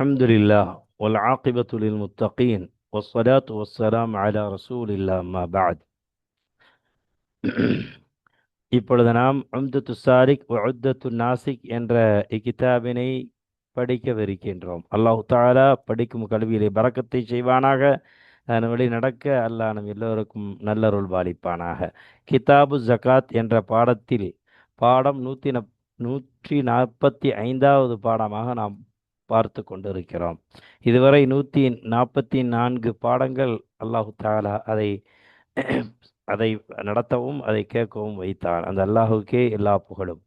الحمد لله والعاقبة للمتقين والصلاة والسلام على رسول الله ما بعد இப்பொழுது நாம் உம்தத்து சாரிக் உத்தத்து நாசிக் என்ற இக்கிதாபினை படிக்கவிருக்கின்றோம் அல்லாஹு தாலா படிக்கும் கல்வியிலே பறக்கத்தை செய்வானாக அதன் வழி நடக்க அல்லாஹ் நம் எல்லோருக்கும் நல்லருள் பாலிப்பானாக கிதாபு ஜகாத் என்ற பாடத்தில் பாடம் நூற்றி நப் நூற்றி நாற்பத்தி ஐந்தாவது பாடமாக நாம் பார்த்து கொண்டிருக்கிறோம் இதுவரை நூற்றி நாற்பத்தி நான்கு பாடங்கள் அல்லாஹு தாலா அதை அதை நடத்தவும் அதை கேட்கவும் வைத்தான். அந்த அல்லாஹுக்கே எல்லா புகழும்.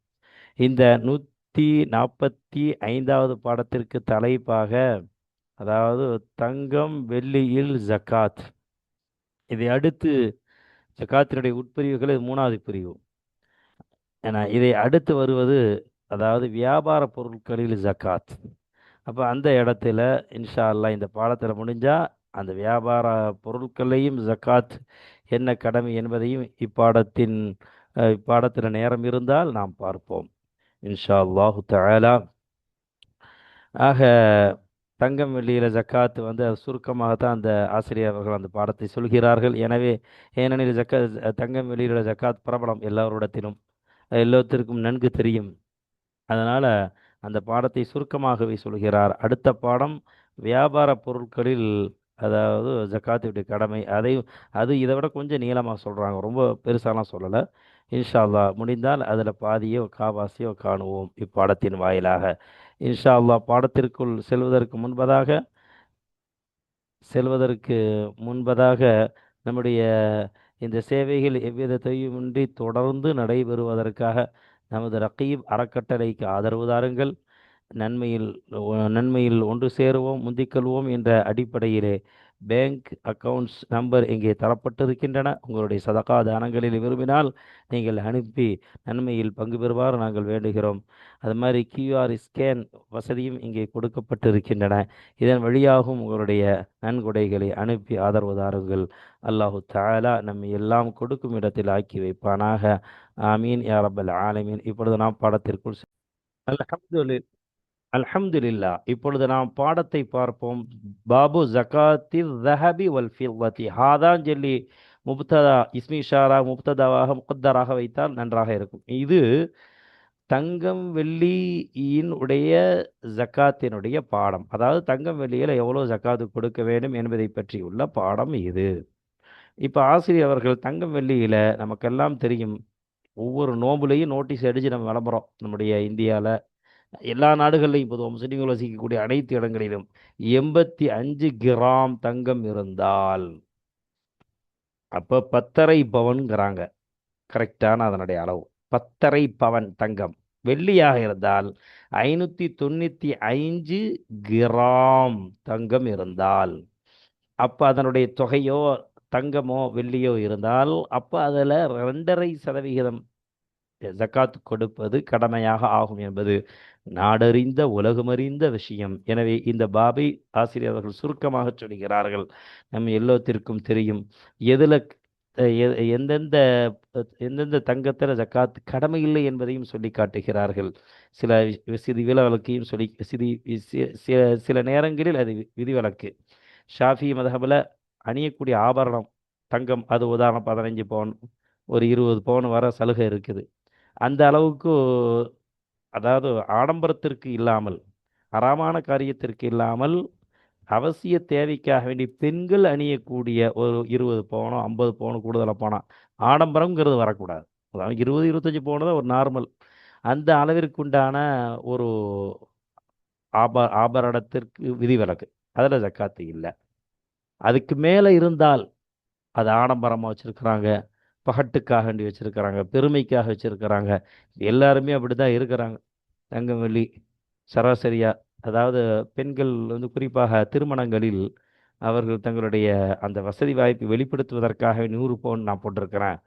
இந்த நூற்றி நாற்பத்தி ஐந்தாவது பாடத்திற்கு தலைப்பாக அதாவது தங்கம் வெள்ளியில் ஜக்காத். இதை அடுத்து ஜக்காத்தினுடைய உட்பிரிவுகள் மூணாவது பிரிவு. ஏன்னா இதை அடுத்து வருவது அதாவது வியாபார பொருட்களில் ஜக்காத். அப்போ அந்த இடத்துல இன்ஷா அல்லா இந்த பாடத்தில் முடிஞ்சால் அந்த வியாபார பொருட்களையும் ஜக்காத் என்ன கடமை என்பதையும் இப்பாடத்தின் இப்பாடத்தில் நேரம் இருந்தால் நாம் பார்ப்போம். இன்ஷா அல்லாஹு தஆலா. ஆக தங்கம் வெள்ளியில் ஜக்காத்து வந்து சுருக்கமாகத்தான் அந்த ஆசிரியர் அவர்கள் அந்த பாடத்தை சொல்கிறார்கள். எனவே ஏனெனில் ஜக்கா தங்கம் வெளியில் ஜக்காத் பிரபலம் எல்லாரிடத்திலும் எல்லோத்திற்கும் நன்கு தெரியும். அதனால் அந்த பாடத்தை சுருக்கமாகவே சொல்கிறார். அடுத்த பாடம் வியாபார பொருட்களில் அதாவது ஜக்காத்துடைய கடமை அதை அது இதை விட கொஞ்சம் நீளமாக சொல்கிறாங்க ரொம்ப பெருசாலாம் சொல்லலை. இன்ஷால்லா முடிந்தால் அதில் பாதியோ காவாசியோ காணுவோம் இப்பாடத்தின் வாயிலாக. இன்ஷா அல்லா பாடத்திற்குள் செல்வதற்கு முன்பதாக செல்வதற்கு முன்பதாக நம்முடைய இந்த சேவைகள் எவ்வித தொய்வுமின்றி தொடர்ந்து நடைபெறுவதற்காக நமது ரக்கீப் அறக்கட்டளைக்கு ஆதரவு தாருங்கள். நன்மையில் நன்மையில் ஒன்று சேருவோம் முந்திக்கொள்வோம் என்ற அடிப்படையிலே பேங்க் அக்கவுண்ட்ஸ் நம்பர் இங்கே தரப்பட்டிருக்கின்றன. உங்களுடைய சதகா தானங்களில் விரும்பினால் நீங்கள் அனுப்பி நன்மையில் பங்கு பெறுவார் நாங்கள் வேண்டுகிறோம். அது மாதிரி கியூஆர் ஸ்கேன் வசதியும் இங்கே கொடுக்கப்பட்டிருக்கின்றன. இதன் வழியாகவும் உங்களுடைய நன்கொடைகளை அனுப்பி ஆதரவு தாருங்கள். அல்லாஹு தாலா நம்மை எல்லாம் கொடுக்கும் இடத்தில் ஆக்கி வைப்பானாக. ஆமீன். யாரபல் ஆலமீன். இப்பொழுது நாம் பாடத்திற்குள் அல்ஹம்துலில்லாஹ் அல்ஹம்துலில்லா இப்பொழுது நாம் பாடத்தை பார்ப்போம். பாபு ஜகாத்தி ஜஹபி வல் ஃபில்லத்தி ஹாதான் சொல்லி முப்ததா இஸ்மி ஷாரா முப்ததாவாக முக்கத்தராக வைத்தால் நன்றாக இருக்கும். இது தங்கம் வெள்ளியின் உடைய ஜக்காத்தினுடைய பாடம். அதாவது தங்கம் வெள்ளியில் எவ்வளோ ஜக்காத்து கொடுக்க வேண்டும் என்பதை பற்றி உள்ள பாடம் இது. இப்போ ஆசிரியர் அவர்கள் தங்கம் வெள்ளியில் நமக்கெல்லாம் தெரியும். ஒவ்வொரு நோம்புலையும் நோட்டீஸ் அடித்து நம்ம விளம்பரம் நம்முடைய இந்தியாவில் எல்லா நாடுகள்லையும் பொதுவாக முஸ்லீம்கள் வசிக்கக்கூடிய அனைத்து இடங்களிலும் எண்பத்தி அஞ்சு கிராம் தங்கம் இருந்தால் அப்போ பத்தரை பவன்கிறாங்க கரெக்டான அதனுடைய அளவு. பத்தரை பவன் தங்கம். வெள்ளியாக இருந்தால் ஐநூற்றி தொண்ணூற்றி ஐந்து கிராம் தங்கம் இருந்தால் அப்போ அதனுடைய தொகையோ தங்கமோ வெள்ளியோ இருந்தால் அப்போ அதில் ரெண்டரை சதவிகிதம் ஜக்காத் கொடுப்பது கடமையாக ஆகும் என்பது நாடறிந்த உலகமறிந்த விஷயம். எனவே இந்த பாபை ஆசிரியர் அவர்கள் சுருக்கமாக சொல்கிறார்கள். நம் எல்லோத்திற்கும் தெரியும். எதில் எந்தெந்த எந்தெந்த தங்கத்தில் ஜக்காத் கடமை இல்லை என்பதையும் சொல்லி காட்டுகிறார்கள். சில சிறு விலவழக்கையும் சொல்லி சிறு சில சில நேரங்களில் அது விதிவிலக்கு. ஷாஃபி மதகபில் அணியக்கூடிய ஆபரணம் தங்கம் அது உதாரணம் பதினஞ்சு பவுன் ஒரு இருபது பவுன் வர சலுகை இருக்குது. அந்த அளவுக்கு அதாவது ஆடம்பரத்திற்கு இல்லாமல் அறமான காரியத்திற்கு இல்லாமல் அவசிய தேவைக்காக வேண்டி பெண்கள் அணியக்கூடிய ஒரு இருபது பவுனோ ஐம்பது பவுனோ கூடுதலாக போனால் ஆடம்பரங்கிறது வரக்கூடாது. அதாவது இருபது இருபத்தஞ்சி பவுனு தான் ஒரு நார்மல். அந்த அளவிற்கு உண்டான ஒரு ஆப ஆபரணத்திற்கு விதிவிலக்கு. அதில் ஜக்காத்து இல்லை. அதுக்கு மேலே இருந்தால் அது ஆடம்பரமாக வச்சுருக்குறாங்க. பகட்டுக்காக வேண்டி வச்சுருக்கிறாங்க பெருமைக்காக வச்சுருக்கிறாங்க. எல்லாருமே அப்படி தான் இருக்கிறாங்க. தங்கமல்லி சராசரியாக அதாவது பெண்கள் வந்து குறிப்பாக திருமணங்களில் அவர்கள் தங்களுடைய அந்த வசதி வாய்ப்பை வெளிப்படுத்துவதற்காக நூறு பவுன் நான் போட்டிருக்கிறேன்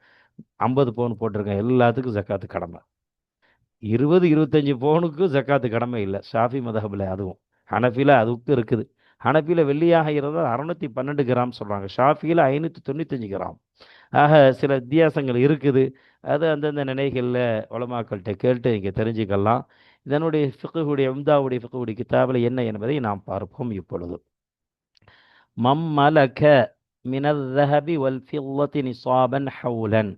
ஐம்பது பவுன் போட்டிருக்கேன் எல்லாத்துக்கும் ஜக்காத்து கடமை. இருபது இருபத்தஞ்சி பவுனுக்கு ஜக்காத்து கடமை இல்லை ஷாஃபி மதஹபில் அதுவும். ஹனஃபியில் அதுக்கு இருக்குது. ஹனஃபியில் வெள்ளியாக இருந்தால் அறநூற்றி பன்னெண்டு கிராம் சொல்கிறாங்க ஷாஃபியில் ஐநூற்றி தொண்ணூத்தஞ்சு கிராம். ஆக சில வித்தியாசங்கள் இருக்குது. அது அந்தந்த நினைகளில் உலமாக்கள்கிட்ட கேட்டு இங்கே தெரிஞ்சுக்கலாம். இதனுடைய ஃபிக்குடைய உம்தாவுடைய ஃபிக்குடைய கிதாபில் என்ன என்பதை நாம் பார்ப்போம் இப்பொழுது. மம்மலக மினதஹபி வல் ஃபில்லத்தி நிசாபன் ஹவுலன்.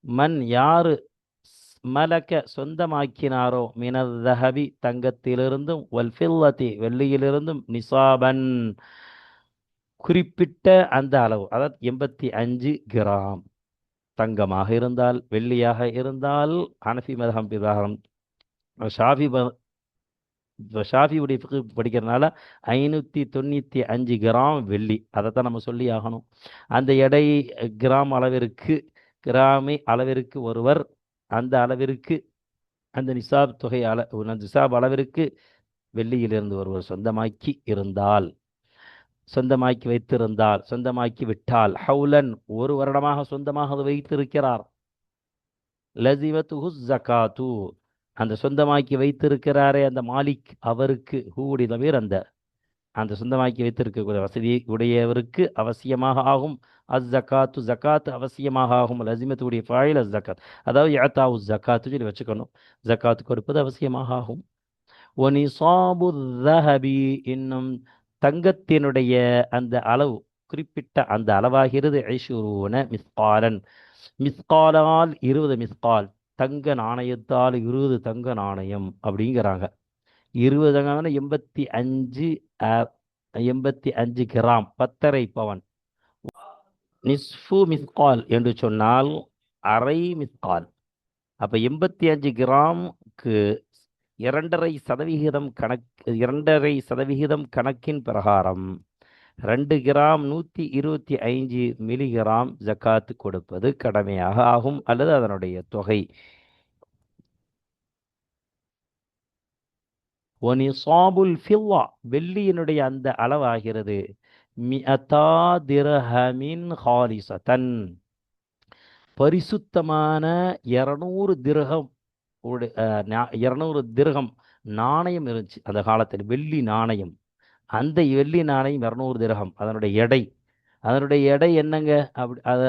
மண் யாரு மலக்க சொந்தமாக்கினாரோ மினதஹபி தங்கத்திலிருந்தும் ஒல்ஃபில்லத்தி வெள்ளியிலிருந்தும் நிசாபன். குறிப்பிட்ட அந்த அளவு அதாவது எண்பத்தி அஞ்சு கிராம் தங்கமாக இருந்தால் வெள்ளியாக இருந்தால் ஹனஃபி மதகம் பிரகாரம் ஷாஃபி ஷாஃபியுடைய படிக்கிறதுனால ஐநூற்றி தொண்ணூற்றி அஞ்சு கிராம் வெள்ளி. அதைத்தான் நம்ம சொல்லி ஆகணும். அந்த எடை கிராம் அளவிற்கு கிராமி அளவிற்கு ஒருவர் அந்த அளவிற்கு அந்த நிசாப் தொகை அள நிசாப் அளவிற்கு வெள்ளியிலிருந்து ஒருவர் சொந்தமாக்கி இருந்தால் சொந்தமாக்கி வைத்திருந்தால் சொந்தமாக்கி விட்டால். ஹவுலன் ஒரு வருடமாக சொந்தமாக அது வைத்திருக்கிறார். லசிவத்துஹு ஜகாத்து அந்த சொந்தமாக்கி வைத்திருக்கிறாரே அந்த மாலிக் அவருக்கு ஹூடி தவிர அந்த? அந்த சொந்தமாக்கி வைத்திருக்கக்கூடிய வசதி உடையவருக்கு அவசியமாக ஆகும். அஸ் ஜக்காத்து ஜக்காத் அவசியமாக ஆகும். லசிமத்துடைய ஃபாயில் அஸ் ஜக்காத் அதாவது யாத்தாவு ஜக்காத்து சொல்லி வச்சுக்கணும். ஜக்காத்து கொடுப்பது அவசியமாக ஆகும். ஒனி சாபு இன்னும் தங்கத்தினுடைய அந்த அளவு குறிப்பிட்ட அந்த அளவாகிறது. ஐஷுரூன மிஸ்காலன். மிஸ்காலால் இருபது மிஸ்கால். தங்க நாணயத்தால் இருபது தங்க நாணயம் அப்படிங்கிறாங்க. இருபது எண்பத்தி அஞ்சு எண்பத்தி அஞ்சு கிராம். பத்தரை பவன். நிஸ்ஃபு மிஸ்கால் என்று சொன்னால் அரை மிஸ்கால். அப்போ எண்பத்தி அஞ்சு கிராம்க்கு இரண்டரை சதவிகிதம் கணக்கு இரண்டரை சதவிகிதம் கணக்கின் பிரகாரம். ரெண்டு கிராம் நூற்றி இருபத்தி ஐந்து மில்லிகிராம் ஜக்காத்து கொடுப்பது கடமையாக ஆகும் அல்லது அதனுடைய தொகை? ஒனிசாபுல் ஃபில்லா வெள்ளியினுடைய அந்த அளவாகிறது. மிஅதா திரஹமின் ஹாலிசதன். பரிசுத்தமான இரநூறு திரகம் உடைய இரநூறு திரகம் நாணயம் இருந்துச்சு அந்த காலத்தில் வெள்ளி நாணயம். அந்த வெள்ளி நாணயம் இரநூறு திரகம் அதனுடைய எடை. அதனுடைய எடை என்னங்க? அப்படி அது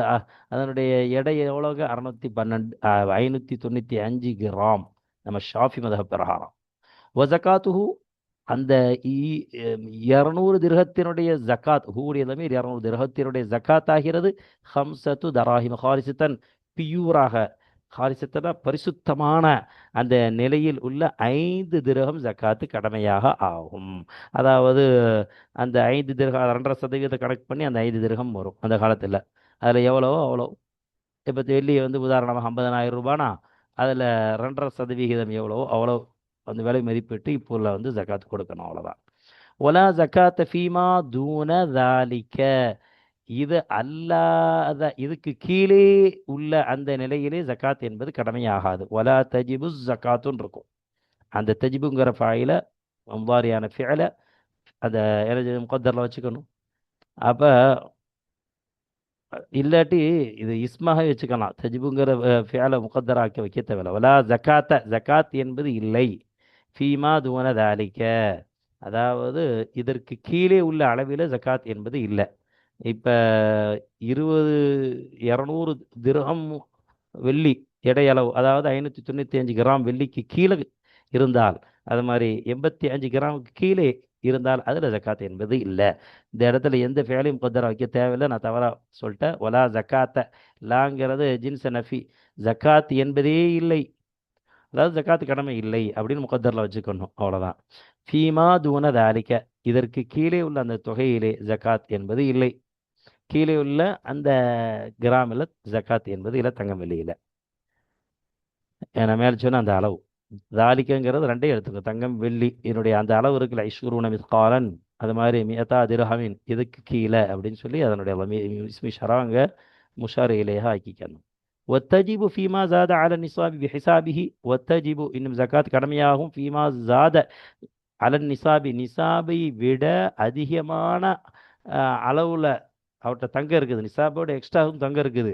அதனுடைய எடை எவ்வளோங்க அறநூற்றி பன்னெண்டு ஐநூற்றி தொண்ணூற்றி அஞ்சு கிராம். நம்ம ஷாஃபி மதக பிரகாரம். வசகாத்துஹு அந்த இரநூறு திருகத்தினுடைய திரகத்தினுடைய ஜக்காத் ஹூடைய தமீர் இரநூறு திரகத்தினுடைய ஜக்காத் ஆகிறது. ஹம்சத்து தராஹிம் ஹாரிசித்தன் பியூராக ஹாரிசித்தன பரிசுத்தமான அந்த நிலையில் உள்ள ஐந்து திரகம் ஜக்காத்து கடமையாக ஆகும். அதாவது அந்த ஐந்து திரகம் ரெண்டரை சதவீதத்தை கணக்கு பண்ணி அந்த ஐந்து திரகம் வரும் அந்த காலத்தில். அதில் எவ்வளவோ அவ்வளோ இப்போ வெள்ளியை வந்து உதாரணமாக ஐம்பதனாயிரம் ரூபானா அதில் ரெண்டரை சதவிகிதம் எவ்வளவோ அவ்வளோ அந்த விலை மதிப்பிட்டு இப்போ உள்ள வந்து ஜக்காத்து கொடுக்கணும் அவ்வளோதான் ஒலா ஜக்காத்த ஃபீமா தூன தாலிக்க இது அல்லாத இதுக்கு கீழே உள்ள அந்த நிலையிலே ஜக்காத் என்பது கடமையாகாது. ஒலா தஜிபு ஜக்காத்துன்னு இருக்கும். அந்த தஜிபுங்கிற ஃபாயில வம்பாரியான ஃபியலை அந்த எனர்ஜி முகத்தரில் வச்சுக்கணும். அப்போ இல்லாட்டி இது இஸ்மாக வச்சுக்கலாம். தஜிபுங்கிற ஃபியலை முகத்தராக்கி வைக்க தேவையில்ல. வலா ஜக்காத்த ஜக்காத் என்பது இல்லை. ஃபீமா துவன தாலிக்க. அதாவது இதற்கு கீழே உள்ள அளவில் ஜக்காத் என்பது இல்லை. இப்போ இருபது இரநூறு திரகம் வெள்ளி எடையளவு அதாவது ஐநூற்றி தொண்ணூற்றி அஞ்சு கிராம் வெள்ளிக்கு கீழே இருந்தால் அது மாதிரி எண்பத்தி அஞ்சு கிராமுக்கு கீழே இருந்தால் அதில் ஜக்காத் என்பது இல்லை. இந்த இடத்துல எந்த ஃபேலையும் முகத்தரா வைக்க தேவையில்லை. நான் தவறாக சொல்லிட்டேன். ஒலா ஜக்காத்த லாங்கிறது ஜின்ஸ் நஃபி. ஜக்காத் என்பதே இல்லை. அதாவது ஜக்காத்து கடமை இல்லை அப்படின்னு முகத்தரில் வச்சுக்கணும். அவ்வளோதான் ஃபீமா தூன தாலிக்க. இதற்கு கீழே உள்ள அந்த தொகையிலே ஜக்காத் என்பது இல்லை. கீழே உள்ள அந்த கிராமில் ஜக்காத் என்பது இல்லை தங்கம் வெள்ளி இல்லை. நான் மேலே சொன்ன அந்த அளவு. தாலிக்கங்கிறது ரெண்டே எடுத்துக்கோ தங்கம் வெள்ளி இதனுடைய அந்த அளவு இருக்குல்ல ஐஸ்வரூன மிஸ்காலன் அது மாதிரி மியதா திரஹமின் இதுக்கு கீழே அப்படின்னு சொல்லி அதனுடைய லமி- இஸ்மி ஷராங்க முஷார் இலேஹா ஆக்கிக்கணும். ஒத்தஜிபு ஃபீமா ஜாத அல நிசாபி பிஹிசாபிஹி ஒத்தஜிபு இன்னும் ஜக்காத் கடமையாகும். ஃபீமா ஜாத அலன் நிசாபி நிசாபை விட அதிகமான அஹ், அளவுல அவர்கிட்ட தங்கம் இருக்குது. நிசாபோட எக்ஸ்ட்ராவும் தங்கம் இருக்குது.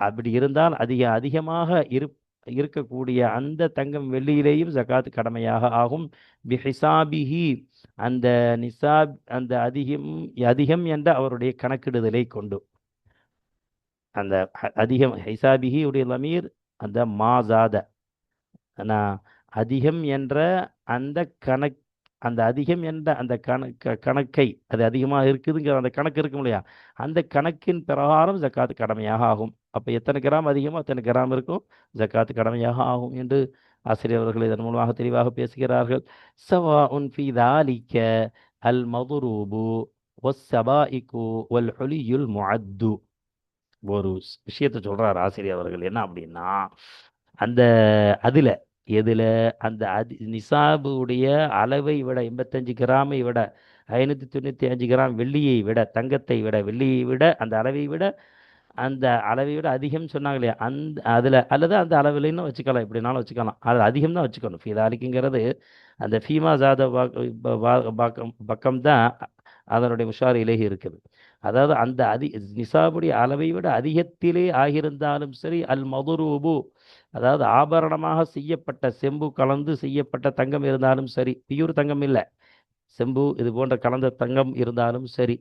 அப்படி இருந்தால் அதிக அதிகமாக இரு இருக்கக்கூடிய அந்த தங்கம் வெள்ளியிலேயும் ஜக்காத்து கடமையாக ஆகும். பிஹிசாபிஹி அந்த நிசாப் அந்த அதிகம் அதிகம் என்ற அவருடைய கணக்கிடுதலை கொண்டு. அந்த அதிகம் ஹிசாபிஹி உடைய லமீர் அந்த மாசாத. ஆனா அதிகம் என்ற அந்த கணக் அந்த அதிகம் என்ற அந்த கணக்க கணக்கை அது அதிகமாக இருக்குதுங்கிற அந்த கணக்கு இருக்கும் இல்லையா? அந்த கணக்கின் பிரகாரம் ஜக்காத்து கடமையாக ஆகும். அப்போ எத்தனை கிராம் அதிகமோ அத்தனை கிராம் இருக்கும். ஜக்காத்து கடமையாக ஆகும் என்று ஆசிரியர் அவர்கள் இதன் மூலமாக தெளிவாக பேசுகிறார்கள். சவா உன் ஃபி தாலிக்க அல் மதுரூபு ஒஸ்ஸபாஇக்கு வல் ஹொலியுல் முஅத்து. ஒரு விஷயத்தை சொல்றார் ஆசிரியர் அவர்கள். என்ன அப்படின்னா அந்த அதில் எதில் அந்த அதி நிசாபுடைய அளவை விட எண்பத்தஞ்சு கிராமை விட ஐநூற்றி தொண்ணூற்றி அஞ்சு கிராம் வெள்ளியை விட தங்கத்தை விட வெள்ளியை விட அந்த அளவை விட அந்த அளவை விட அதிகம் சொன்னாங்க இல்லையா? அந்த அதில் அல்லது அந்த அளவுலன்னு வச்சுக்கலாம். எப்படினாலும் வச்சுக்கலாம். அது அதிகம் தான் வச்சுக்கணும். ஃபீதாலிக்குங்கிறது அந்த ஃபீமா ஜாத பக்கம் பக்கம் தான் அதனுடைய உஷார் இலகி இருக்குது. அதாவது அந்த அதி நிசாபுடைய அளவை விட அதிகத்திலே ஆகியிருந்தாலும் சரி அல் மதுரூபு அதாவது ஆபரணமாக செய்யப்பட்ட செம்பு கலந்து செய்யப்பட்ட தங்கம் இருந்தாலும் சரி பியூர் தங்கம் இல்லை. செம்பு இது போன்ற கலந்த தங்கம் இருந்தாலும் சரி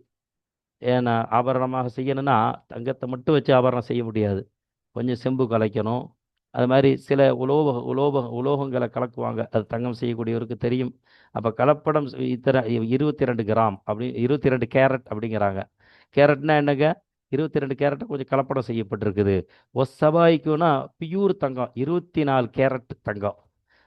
ஏன்னா ஆபரணமாக செய்யணும்னா தங்கத்தை மட்டும் வச்சு ஆபரணம் செய்ய முடியாது. கொஞ்சம் செம்பு கலைக்கணும். அது மாதிரி சில உலோக உலோக உலோகங்களை கலக்குவாங்க. அது தங்கம் செய்யக்கூடியவருக்கு தெரியும். அப்போ கலப்படம் செய்- இத்தனை இருபத்தி ரெண்டு கிராம் அப்படி இருபத்தி ரெண்டு கேரட் அப்படிங்கிறாங்க. கேரட்னா என்னங்க? இருபத்தி ரெண்டு கேரட்டை கொஞ்சம் கலப்படம் செய்யப்பட்டிருக்குது. ஒசபாய்க்குன்னா பியூர் தங்கம் இருபத்தி நாலு கேரட் தங்கம்.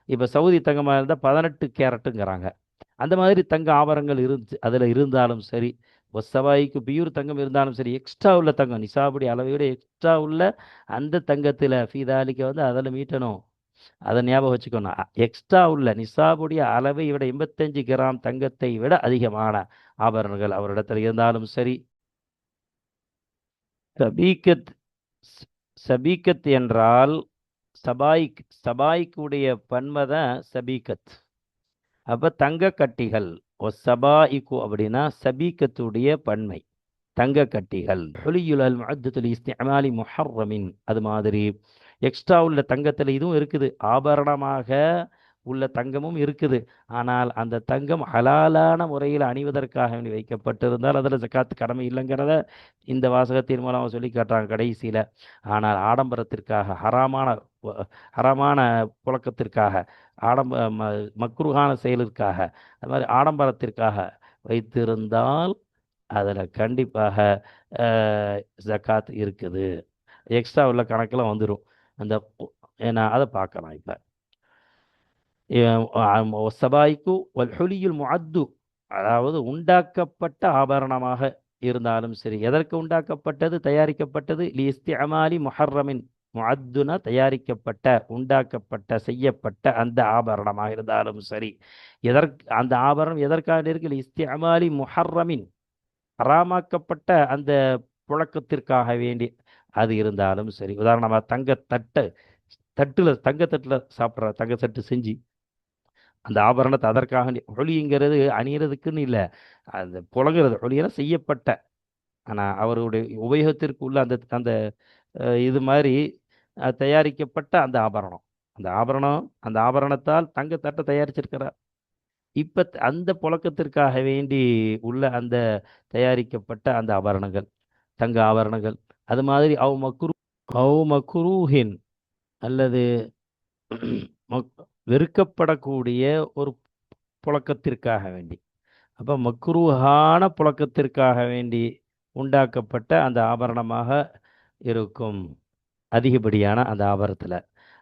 இப்போ சவுதி தங்கமாக இருந்தால் பதினெட்டு கேரட்டுங்கிறாங்க. அந்த மாதிரி தங்க ஆபரங்கள் இருந்துச்சு. அதில் இருந்தாலும் சரி ஒசவாய்க்கு பியூர் தங்கம் இருந்தாலும் சரி எக்ஸ்ட்ரா உள்ள தங்கம் நிசாபுடி அளவை விட எக்ஸ்ட்ரா உள்ள அந்த தங்கத்தில் ஃபீதாலிக்க வந்து அதில் மீட்டணும். அதை ஞாபகம் வச்சுக்கணும். எக்ஸ்ட்ரா உள்ள நிசாபுடைய அளவை விட எண்பத்தஞ்சு கிராம் தங்கத்தை விட அதிகமான ஆபரணங்கள் அவரிடத்தில் இருந்தாலும் சரி. சபீக்கத் ஸ்- சபீக்கத் என்றால் சபாய்க் சபாய்க்குடைய பன்மை தான் சபீக்கத். அப்போ தங்க கட்டிகள். ஒ சபாயிக்கு அப்படின்னா சபீக்கத்துடைய பன்மை தங்க கட்டிகள். ஹொலியுல் அல் முஅத்தத்துல் முஹர்ரமின் அது மாதிரி. எக்ஸ்ட்ரா உள்ள தங்கத்தில் இதுவும் இருக்குது. ஆபரணமாக உள்ள தங்கமும் இருக்குது. ஆனால் அந்த தங்கம் ஹலாலான முறையில் அணிவதற்காக வேண்டி வைக்கப்பட்டிருந்தால் அதில் ஜக்காத்து கடமை இல்லைங்கிறத இந்த வாசகத்தின் மூலமாக சொல்லி காட்டுறாங்க கடைசியில். ஆனால் ஆடம்பரத்திற்காக ஹராமான ஹராமான புழக்கத்திற்காக ஆடம்ப ம- செயலிற்காக அது மாதிரி ஆடம்பரத்திற்காக வைத்திருந்தால் அதில் கண்டிப்பாக ஜக்காத் இருக்குது. எக்ஸ்ட்ரா உள்ள கணக்கெலாம் வந்துடும் அந்த ஏன்னா அதை பார்க்கலாம் இப்போ. சபாய்க்கு வல்ஹுலியுல் முஅத்து அதாவது உண்டாக்கப்பட்ட ஆபரணமாக இருந்தாலும் சரி எதற்கு உண்டாக்கப்பட்டது தயாரிக்கப்பட்டது? லிஸ்திஅமாலி முஹர்ரமின். முஅத்துன தயாரிக்கப்பட்ட உண்டாக்கப்பட்ட செய்யப்பட்ட அந்த ஆபரணமாக இருந்தாலும் சரி. எதற்கு அந்த ஆபரணம் எதற்காக இருக்கு? இஸ்திஅமாலி முஹர்ரமின். ஹராமாக்கப்பட்ட அந்த புழக்கத்திற்காக வேண்டி அது இருந்தாலும் சரி. உதாரணமாக தங்க தட்டு தட்டில் தங்க தட்டில் சாப்பிட்ற தங்க தட்டு செஞ்சு அந்த ஆபரணத்தை அதற்காக வேண்டி ஒளிங்கிறது அணியறதுக்குன்னு இல்லை. அந்த புழங்குறது ஒளியெல்லாம் செய்யப்பட்ட. ஆனால் அவருடைய உபயோகத்திற்கு உள்ள அந்த அந்த இது மாதிரி தயாரிக்கப்பட்ட அந்த ஆபரணம். அந்த ஆபரணம் அந்த ஆபரணத்தால் தங்கத்தட்டை தயாரிச்சிருக்கிறார். இப்போ அந்த புழக்கத்திற்காக வேண்டி உள்ள அந்த தயாரிக்கப்பட்ட அந்த ஆபரணங்கள் தங்க ஆபரணங்கள் அது மாதிரி அவ் மக்ரூ அவ் மக்ரூஹின் அல்லது மக்- வெறுக்கப்படக்கூடிய ஒரு புழக்கத்திற்காக வேண்டி. அப்போ மக்ரூஹான புழக்கத்திற்காக வேண்டி உண்டாக்கப்பட்ட அந்த ஆபரணமாக இருக்கும். அதிகப்படியான அந்த ஆபரத்தில்.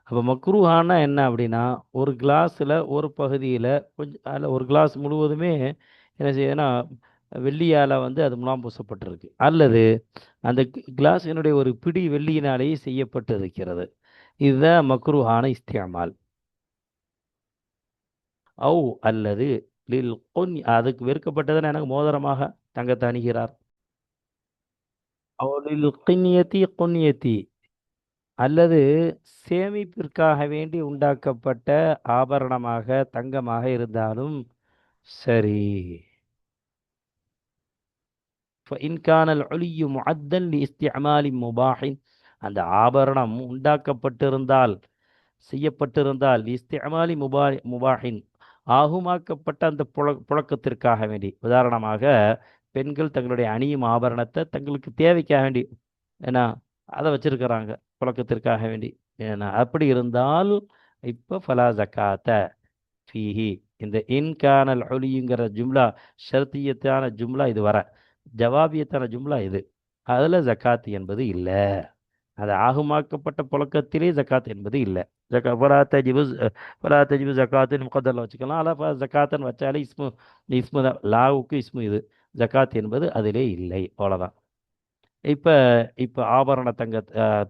அப்போ மக்ரூஹானா என்ன அப்படின்னா ஒரு கிளாஸில் ஒரு பகுதியில் கொஞ்சம் அதில் ஒரு கிளாஸ் முழுவதுமே என்ன செய்யுதுன்னா வெள்ளியால் வந்து அது முலாம் பூசப்பட்டிருக்கு. அல்லது அந்த கிளாஸினுடைய ஒரு பிடி வெள்ளியினாலேயே செய்யப்பட்டு இருக்கிறது இதுதான் மக்ரூஹான இஸ்தியாமால் ஔ அல்லது லில் கொன் அதுக்கு வெறுக்கப்பட்டதுன்னு எனக்கு மோதிரமாக தங்கத்தை அணுகிறார் அவளில் லில் கிண்யத்தி அல்லது சேமிப்பிற்காக வேண்டி உண்டாக்கப்பட்ட ஆபரணமாக தங்கமாக இருந்தாலும் சரி. இன்கானல் ஒளியு முஅத்தன் இஸ்தியமாலி முபாஹின். அந்த ஆபரணம் உண்டாக்கப்பட்டிருந்தால் செய்யப்பட்டிருந்தால் இஸ்தியமாலி முபா முபாஹின் ஆகுமாக்கப்பட்ட அந்த புழ புழக்கத்திற்காக வேண்டி. உதாரணமாக பெண்கள் தங்களுடைய அணியும் ஆபரணத்தை தங்களுக்கு தேவைக்காக வேண்டி ஏன்னா அதை வச்சிருக்கிறாங்க. புழக்கத்திற்காக வேண்டி. ஏன்னா அப்படி இருந்தால் இப்போ ஃபலா ஜக்காத்த ஃபீஹி. இந்த இன்கானல் ஒலிங்கிற ஜும்லா ஷர்த்தியத்தான ஜும்லா இது வர. ஜவாபியத்தான ஜும்லா இது. அதில் ஜக்காத் என்பது இல்லை. அது ஆகுமாக்கப்பட்ட புழக்கத்திலே ஜக்காத் என்பது இல்லை. ஜக்கா ஃபலா தஜிபு ஃபலா தஜிபு ஜக்காத்துன்னு முகத்தரில் வச்சுக்கலாம். அல்ல ஜக்காத்துன்னு வச்சாலே இஸ்மு இஸ்மு தான். லாவுக்கு இஸ்மு இது. ஜக்காத் என்பது அதிலே இல்லை. அவ்வளோதான் இப்போ இப்போ ஆபரண தங்க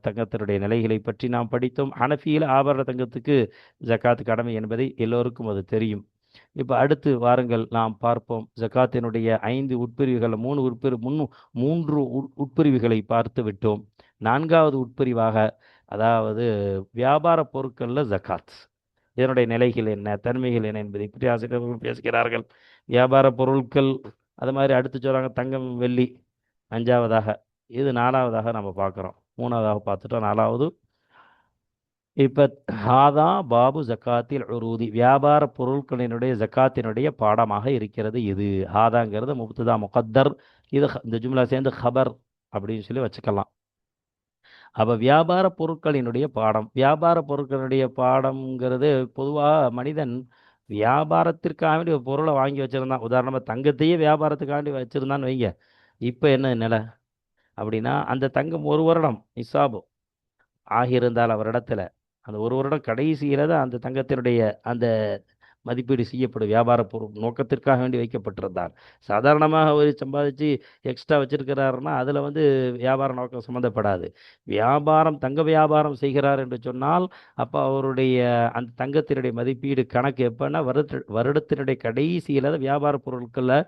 தங்கத்தினுடைய நிலைகளை பற்றி நாம் படித்தோம். ஹனஃபியில் ஆபரண தங்கத்துக்கு ஜக்காத் கடமை என்பதை எல்லோருக்கும் அது தெரியும். இப்போ அடுத்து வாருங்கள் நாம் பார்ப்போம். ஜக்காத்தினுடைய ஐந்து உட்பிரிவுகள் மூணு உட்பிரி முன்னு மூன்று உட்- உட்பிரிவுகளை பார்த்து விட்டோம். நான்காவது உட்பிரிவாக அதாவது வியாபார பொருட்களில் ஜக்காத். இதனுடைய நிலைகள் என்ன தன்மைகள் என்ன என்பதை பற்றி ஆசிரியர்கள் பேசுகிறார்கள். வியாபார பொருட்கள் அது மாதிரி அடுத்து சொல்கிறாங்க தங்கம் வெள்ளி அஞ்சாவதாக. இது நாலாவதாக நம்ம பார்க்குறோம். மூணாவதாக பார்த்துட்டோம் நாலாவது. இப்போ ஹாதா பாபு ஜக்காத்தில் உருதி. வியாபார பொருட்களினுடைய ஜக்காத்தினுடைய பாடமாக இருக்கிறது இது. ஹாதாங்கிறது முப்துதா முகத்தர். இது இந்த ஜும்லா சேர்ந்து ஹபர் அப்படின்னு சொல்லி வச்சுக்கலாம். அப்போ வியாபார பொருட்களினுடைய பாடம். வியாபார பொருட்களினுடைய பாடம்ங்கிறது பொதுவாக மனிதன் வியாபாரத்திற்காக வேண்டி ஒரு பொருளை வாங்கி வச்சுருந்தான். உதாரணமாக தங்கத்தையே வியாபாரத்துக்காண்டி வச்சுருந்தான்னு வைங்க. இப்போ என்ன நிலை? அப்படின்னா அந்த தங்கம் ஒரு வருடம் நிசாபு. ஆகியிருந்தால் அவரிடத்துல. அந்த ஒரு வருடம் கடைசியில் தான் அந்த தங்கத்தினுடைய அந்த மதிப்பீடு செய்யப்படும். வியாபார பொருள் நோக்கத்திற்காக வேண்டி வைக்கப்பட்டிருந்தார் சாதாரணமாக அவர் சம்பாதிச்சு எக்ஸ்ட்ரா வச்சிருக்கிறாருன்னா அதில் வந்து வியாபார நோக்கம் சம்மந்தப்படாது வியாபாரம் தங்க வியாபாரம் செய்கிறார் என்று சொன்னால் அப்போ அவருடைய அந்த தங்கத்தினுடைய மதிப்பீடு கணக்கு எப்போன்னா வருட வருடத்தினுடைய கடைசியில் வியாபார பொருட்களில்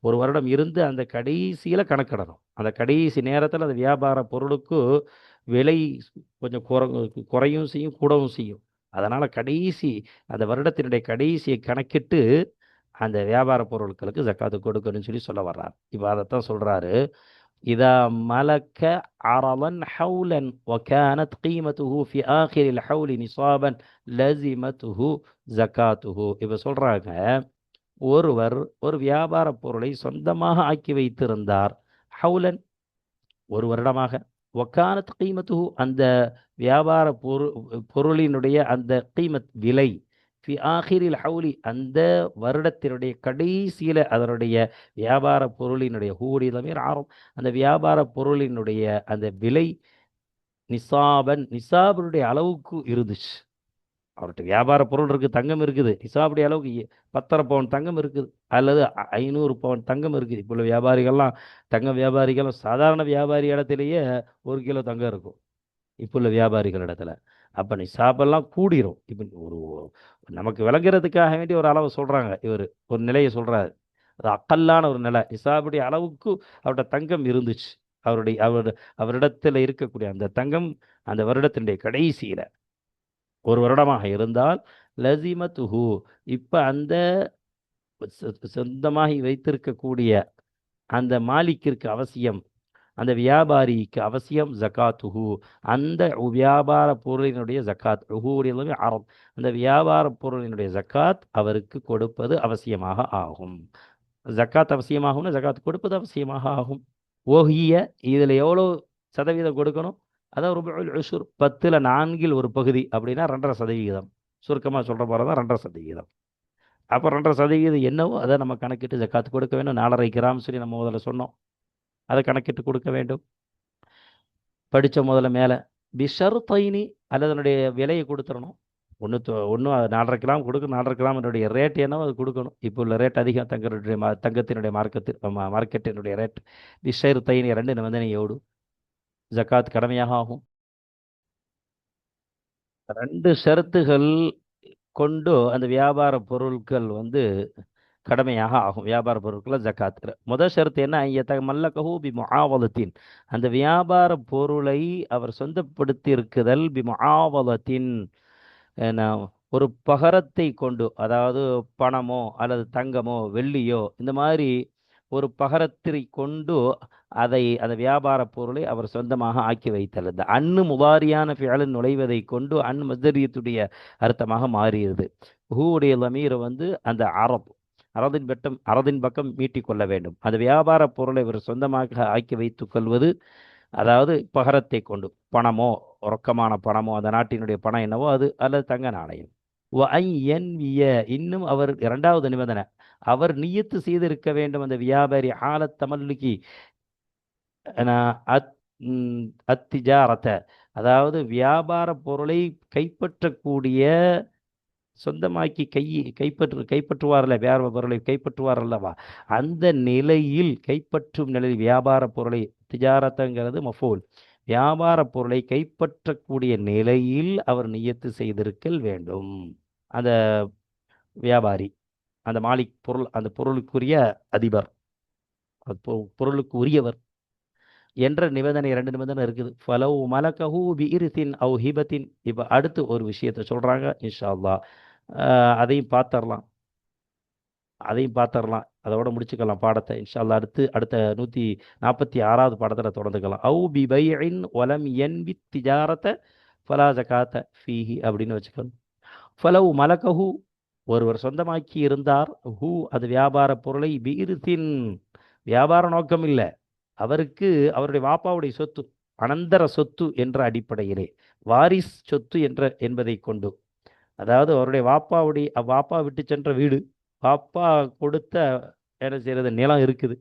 ஒரு வருடம் இருந்து அந்த கடைசியில் கணக்கிடணும். அந்த கடைசி நேரத்தில் அந்த வியாபார பொருளுக்கு விலை கொஞ்சம் குற குறையும் செய்யும் கூடவும் செய்யும். அதனால் கடைசி அந்த வருடத்தினுடைய கடைசியை கணக்கிட்டு அந்த வியாபார பொருட்களுக்கு ஜக்காத்து கொடுக்கணும்னு சொல்லி சொல்ல வர்றார். இப்போ அதைத்தான் சொல்கிறாரு இதா மலக்க அரவன் ஹவுலன் ஒகானத் கீமத்துஹு ஃபி ஆஹிரில் ஹவுலி நிசாபன் லசிமத்துஹு ஜக்காத்துஹு. இப்போ சொல்கிறாங்க ஒருவர் ஒரு வியாபார பொருளை சொந்தமாக ஆக்கி வைத்திருந்தார் ஹவுலன் ஒரு வருடமாக. ஒக்கானத் கீமத்து அந்த வியாபார பொருள் பொருளினுடைய அந்த கீமத் விலை ஃபி ஆஹிரில் ஹவுலி அந்த வருடத்தினுடைய கடைசியில் அதனுடைய வியாபார பொருளினுடைய ஹூடி தமீர் ஆரம். அந்த வியாபார பொருளினுடைய அந்த விலை நிசாபன் நிசாபனுடைய அளவுக்கு இருந்துச்சு. அவர்கிட்ட வியாபார பொருள் இருக்குது தங்கம் இருக்குது. நிசாபுடைய அளவுக்கு பத்தரை பவுன் தங்கம் இருக்குது. அல்லது ஐநூறு பவுன் தங்கம் இருக்குது. இப்போ உள்ள வியாபாரிகள்லாம் தங்க வியாபாரிகளும் சாதாரண வியாபாரி இடத்துலையே ஒரு கிலோ தங்கம் இருக்கும். இப்போ உள்ள வியாபாரிகள் இடத்துல. அப்போ நிசாபெல்லாம் கூடிரும். இப்போ ஒரு நமக்கு விளங்குறதுக்காக வேண்டி ஒரு அளவை சொல்கிறாங்க இவர் ஒரு நிலையை சொல்கிறாரு அது அக்கல்லான ஒரு நிலை. நிசாபுடைய அளவுக்கு அவர்கிட்ட தங்கம் இருந்துச்சு. அவருடைய அவர் அவரிடத்தில் இருக்கக்கூடிய அந்த தங்கம் அந்த வருடத்தினுடைய கடைசியில். ஒரு வருடமாக இருந்தால் லசிமத்துஹு இப்போ அந்த சொந்தமாகி வைத்திருக்கக்கூடிய அந்த மாலிக்கிற்கு அவசியம் அந்த வியாபாரிக்கு அவசியம் ஜக்காத்துஹு. அந்த வியாபார பொருளினுடைய ஜக்காத் உஹூடைய அறம். அந்த வியாபார பொருளினுடைய ஜக்காத் அவருக்கு கொடுப்பது அவசியமாக ஆகும். ஜக்காத் அவசியமாகும்னா ஜக்காத் கொடுப்பது அவசியமாக ஆகும். ஓகிய இதில் எவ்வளோ சதவீதம் கொடுக்கணும்? அதான் ருபுல் உஷுர் பத்தில் நான்கில் ஒரு பகுதி அப்படின்னா ரெண்டரை சதவிகிதம். சுருக்கமாக சொல்கிற போகிறது தான் ரெண்டரை சதவிகிதம். அப்போ ரெண்டரை சதவிகிதம் என்னவோ அதை நம்ம கணக்கிட்டு ஜக்காத்து கொடுக்க வேண்டும். நாலரை கிராம் சொல்லி நம்ம முதல்ல சொன்னோம். அதை கணக்கிட்டு கொடுக்க வேண்டும். படித்த முதல்ல மேலே. பிஷருத்தைனி அல்லது அதனுடைய விலையை கொடுத்துடணும். ஒன்று ஒன்று நாலரை கிராம் கொடுக்க நாலரை கிராம் என்னுடைய ரேட் என்னவோ அது கொடுக்கணும். இப்போ உள்ள ரேட் அதிகம். தங்கத்தினுடைய மா தங்கத்தினுடைய மார்க்கத்து மார்க்கெட்டினுடைய ரேட் பிஷர் தைனி ரெண்டு ஓடும் ஜக்காத் கடமையாக ஆகும். ரெண்டு ஷரத்துகள் கொண்டு அந்த வியாபார பொருட்கள் வந்து கடமையாக ஆகும். வியாபார பொருட்கள் ஜக்காத். முதல் ஷரத்து என்ன? ஐயத்தக மல்லகஹூ பி முஆவலத்தின் அந்த வியாபார பொருளை அவர் சொந்தப்படுத்தி இருக்குதல் பி முஆவலத்தின் என்ன, ஒரு பகரத்தை கொண்டு அதாவது பணமோ அல்லது தங்கமோ வெள்ளியோ இந்த மாதிரி ஒரு பகரத்தை கொண்டு அதை அந்த வியாபார பொருளை அவர் சொந்தமாக ஆக்கி வைத்தல் இந்த அன்னு முபாரியான ஃபியலின் நுழைவதை கொண்டு அன் மஸ்தரியத்துடைய அர்த்தமாக மாறியது. ஹூவுடைய லமீர் வந்து அந்த அரப் அரதின் பட்டம் அரதின் பக்கம் மீட்டிக் கொள்ள வேண்டும். அந்த வியாபார பொருளை இவர் சொந்தமாக ஆக்கி வைத்துக் கொள்வது அதாவது பகரத்தை கொண்டு. பணமோ ரொக்கமான பணமோ அந்த நாட்டினுடைய பணம் என்னவோ அது அல்லது தங்க நாணயம். இன்னும் அவர் இரண்டாவது நிபந்தனை. அவர் நியத்து செய்திருக்க வேண்டும் அந்த வியாபாரி ஆலத் தமல்லுக்கு அத் ம், அதாவது வியாபார பொருளை கைப்பற்றக்கூடிய சொந்தமாக்கி கை கைப்பற்று கைப்பற்றுவார்ல வியாபார பொருளை கைப்பற்றுவார் அல்லவா அந்த நிலையில் கைப்பற்றும் நிலையில் வியாபார பொருளை திஜாரத்தங்கிறது மஃபூல். வியாபார பொருளை கைப்பற்றக்கூடிய நிலையில் அவர் நியத்து செய்திருக்கல் வேண்டும். அந்த வியாபாரி. அந்த மாலிக் பொருள் அந்த பொருளுக்குரிய அதிபர். அது பொருளுக்கு உரியவர். என்ற நிபந்தனை ரெண்டு நிபந்தனை இருக்குது. ஃபலவ் மலகஹு பி இருத்தின் அவு ஹிபத்தின். இப்போ அடுத்து ஒரு விஷயத்தை சொல்கிறாங்க இன்ஷா அல்லாஹ் அதையும் பார்த்துடலாம் அதையும் பார்த்துடலாம் அதோட முடிச்சுக்கலாம் பாடத்தை இன்ஷா அடுத்து அடுத்த நூற்றி நாற்பத்தி ஆறாவது பாடத்தில் தொடர்ந்துக்கலாம். அவு பி பைஇன் ஒலம் என்பி திஜாரத்தை ஃபலா ஜகாத்த ஃபீஹி அப்படின்னு வச்சுக்கணும் ஃபலவு மலகஹு ஒருவர் சொந்தமாக்கி இருந்தார். ஹூ அது வியாபார பொருளை பீருத்தின் வியாபார நோக்கம் இல்லை. அவருக்கு அவருடைய வாப்பாவுடைய சொத்து அனந்தர சொத்து என்ற அடிப்படையிலே வாரிஸ் சொத்து என்ற என்பதை கொண்டு. அதாவது அவருடைய வாப்பாவுடைய அவ்வாப்பா வாப்பா விட்டு சென்ற வீடு வாப்பா கொடுத்த என்ன செய்கிறது நிலம் இருக்குது.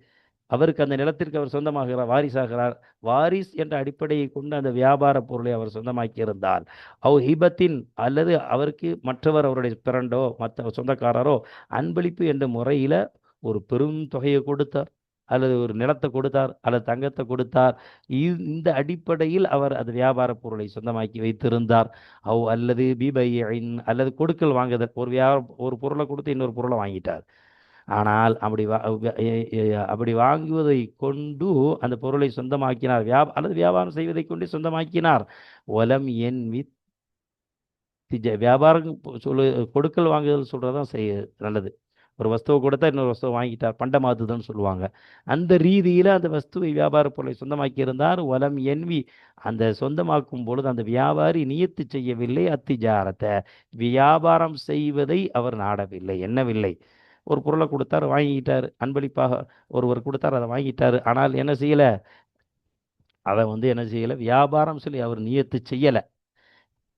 அவருக்கு அந்த நிலத்திற்கு அவர் சொந்தமாகிறார் வாரிசாகிறார். வாரிஸ் என்ற அடிப்படையை கொண்டு அந்த வியாபார பொருளை அவர் சொந்தமாக்கி இருந்தால் அவ் ஹிபத்தின் அல்லது அவருக்கு மற்றவர் அவருடைய பிறண்டோ மற்ற சொந்தக்காரரோ அன்பளிப்பு என்ற முறையில் ஒரு பெரும் தொகையை கொடுத்தார். அல்லது ஒரு நிலத்தை கொடுத்தார் அல்லது தங்கத்தை கொடுத்தார். இந்த அடிப்படையில் அவர் அது வியாபார பொருளை சொந்தமாக்கி வைத்திருந்தார். அவ் அல்லது பிபையின் அல்லது கொடுக்கல் வாங்குதல் ஒரு வியாபார ஒரு பொருளை கொடுத்து இன்னொரு பொருளை வாங்கிட்டார். ஆனால் அப்படி வ- அப்படி வாங்குவதை கொண்டு அந்த பொருளை சொந்தமாக்கினார். வியா அல்லது வியாபாரம் செய்வதை கொண்டு சொந்தமாக்கினார். ஒலம் என் வித் வியாபாரம் சொல்லு கொடுக்கல் வாங்குதல் சொல்கிறது தான் செய்ய நல்லது. ஒரு வஸ்துவை கொடுத்தா இன்னொரு வஸ்துவை வாங்கிட்டார். பண்டமாத்துதுன்னு சொல்லுவாங்க. அந்த ரீதியில் அந்த வஸ்துவை வியாபார பொருளை சொந்தமாக்கி இருந்தார் ஒலம் என்வி அந்த சொந்தமாக்கும் பொழுது அந்த வியாபாரி நியத்து செய்யவில்லை அத்திஜாரத்தை. வியாபாரம் செய்வதை அவர் நாடவில்லை என்னவில்லை ஒரு பொருளை கொடுத்தார் வாங்கிக்கிட்டார். அன்பளிப்பாக ஒருவர் கொடுத்தார் அதை வாங்கிட்டார் ஆனால் என்ன செய்யலை? அதை வந்து என்ன செய்யலை? வியாபாரம் சொல்லி அவர் நியத்து செய்யலை.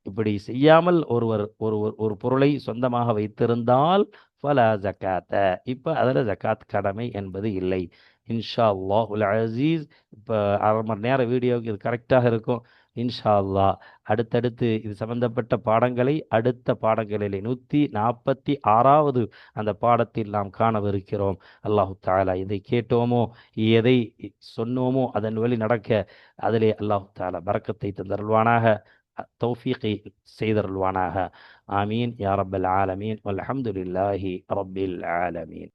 இப்படி செய்யாமல் ஒருவர் ஒரு ஒரு பொருளை சொந்தமாக வைத்திருந்தால் ஃபலா ஜக்காத்த. இப்போ அதில் ஜக்காத் கடமை என்பது இல்லை. இன்ஷா அல்லாஹ் அசீஸ் இப்போ அரை மணி நேரம் வீடியோவுக்கு இது கரெக்டாக இருக்கும். இன்ஷா அல்லாஹ் அடுத்தடுத்து இது சம்பந்தப்பட்ட பாடங்களை அடுத்த பாடங்களிலே நூற்றி நாற்பத்தி ஆறாவது அந்த பாடத்தில் நாம் காணவிருக்கிறோம். அல்லாஹு தாலா எதை கேட்டோமோ எதை சொன்னோமோ அதன் வழி நடக்க அதிலே அல்லாஹு தாலா பரக்கத்தை தந்தருள்வானாக. தௌஃபீகை செய்தருள்வானாக. ஆமீன். யா ரப்பல் ஆலமீன். அலமதுல்லாஹி ரப்பில் ஆலமீன்.